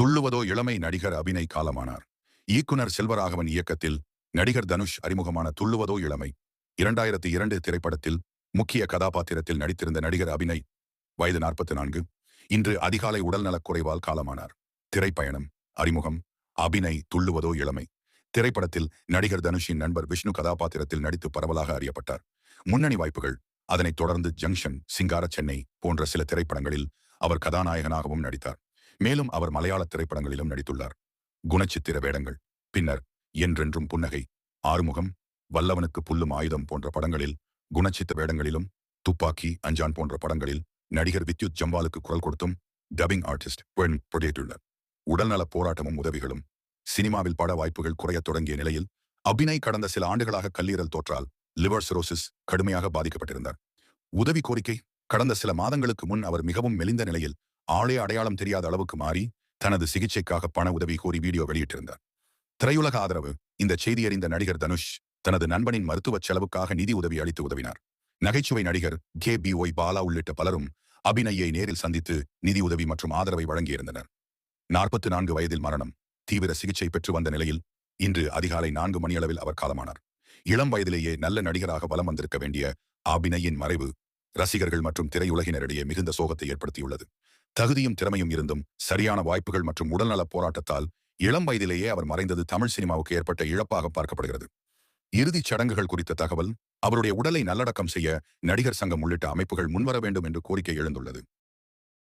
துள்ளுவதோ இளமை நடிகர் அபிநய் காலமானார். இயக்குனர் செல்வராகவன் இயக்கத்தில் நடிகர் தனுஷ் அறிமுகமான துள்ளுவதோ இளமை. இரண்டாயிரத்தி இரண்டு திரைப்படத்தில் முக்கிய கதாபாத்திரத்தில் நடித்திருந்த நடிகர் அபிநய் வயது நாற்பத்தி நான்கு இன்று அதிகாலை உடல்நலக் குறைவால் காலமானார். திரைப்பயணம் அறிமுகம் அபிநய் துள்ளுவதோ இளமை. திரைப்படத்தில் நடிகர் தனுஷின் நண்பர் விஷ்ணு கதாபாத்திரத்தில் நடித்து பரவலாக அறியப்பட்டார். முன்னணி வாய்ப்புகள் அதனைத் தொடர்ந்து ஜங்ஷன் சிங்கார சென்னை போன்ற சில திரைப்படங்களில் அவர் கதாநாயகனாகவும் நடித்தார். மேலும் அவர் மலையாள திரைப்படங்களிலும் நடித்துள்ளார். குணச்சித்திர வேடங்கள் பின்னர் என்றென்றும் புன்னகை ஆறுமுகம் வல்லவனுக்கு புல்லும் ஆயுதம் போன்ற படங்களில் குணச்சித்த வேடங்களிலும் துப்பாக்கி அஞ்சான் போன்ற படங்களில் நடிகர் வித்யுத் ஜம்வாலுக்கு குரல் கொடுத்தும் டபிங் ஆர்டிஸ்ட் பெண் புடையிட்டுள்ளார் உடல்நலப் போராட்டமும் உதவிகளும் சினிமாவில் பட வாய்ப்புகள் குறையத் தொடங்கிய நிலையில் அபிநய் கடந்த சில ஆண்டுகளாக கல்லீரல் தோற்றால் லிவர் சிரோசிஸ் கடுமையாக பாதிக்கப்பட்டிருந்தார். உதவி கோரிக்கை கடந்த சில மாதங்களுக்கு முன் அவர் மிகவும் மெலிந்த நிலையில் ஆளே அடையாளம் தெரியாத அளவுக்கு மாறி தனது சிகிச்சைக்காக பண உதவி கோரி வீடியோ வெளியிட்டிருந்தார். திரையுலக ஆதரவு இந்த செய்தி அறிந்த நடிகர் தனுஷ் தனது நண்பனின் மருத்துவ செலவுக்காக நிதி உதவி அளித்து உதவினார். நகைச்சுவை நடிகர் கே பி ஒய் பாலா உள்ளிட்ட பலரும் அபிநயை நேரில் சந்தித்து நிதி உதவி மற்றும் ஆதரவை வழங்கியிருந்தனர். நாற்பத்தி நான்கு வயதில் மரணம் தீவிர சிகிச்சை பெற்று வந்த நிலையில் இன்று அதிகாலை நான்கு மணியளவில் அவர் காலமானார். இளம் வயதிலேயே நல்ல நடிகராக பலம் வந்திருக்க வேண்டிய அபிநயின் மறைவு ரசிகர்கள் மற்றும் திரையுலகினரிடையே மிகுந்த சோகத்தை ஏற்படுத்தியுள்ளது. தகுதியும் திறமையும் இருந்தும் சரியான வாய்ப்புகள் மற்றும் உடல்நல போராட்டத்தால் இளம் வயதிலேயே அவர் மறைந்தது தமிழ் சினிமாவுக்கு ஏற்பட்ட இழப்பாக பார்க்கப்படுகிறது. இறுதிச் சடங்குகள் குறித்த தகவல் அவருடைய உடலை நல்லடக்கம் செய்ய நடிகர் சங்கம் உள்ளிட்ட அமைப்புகள் முன்வர வேண்டும் என்று கோரிக்கை எழுந்துள்ளது.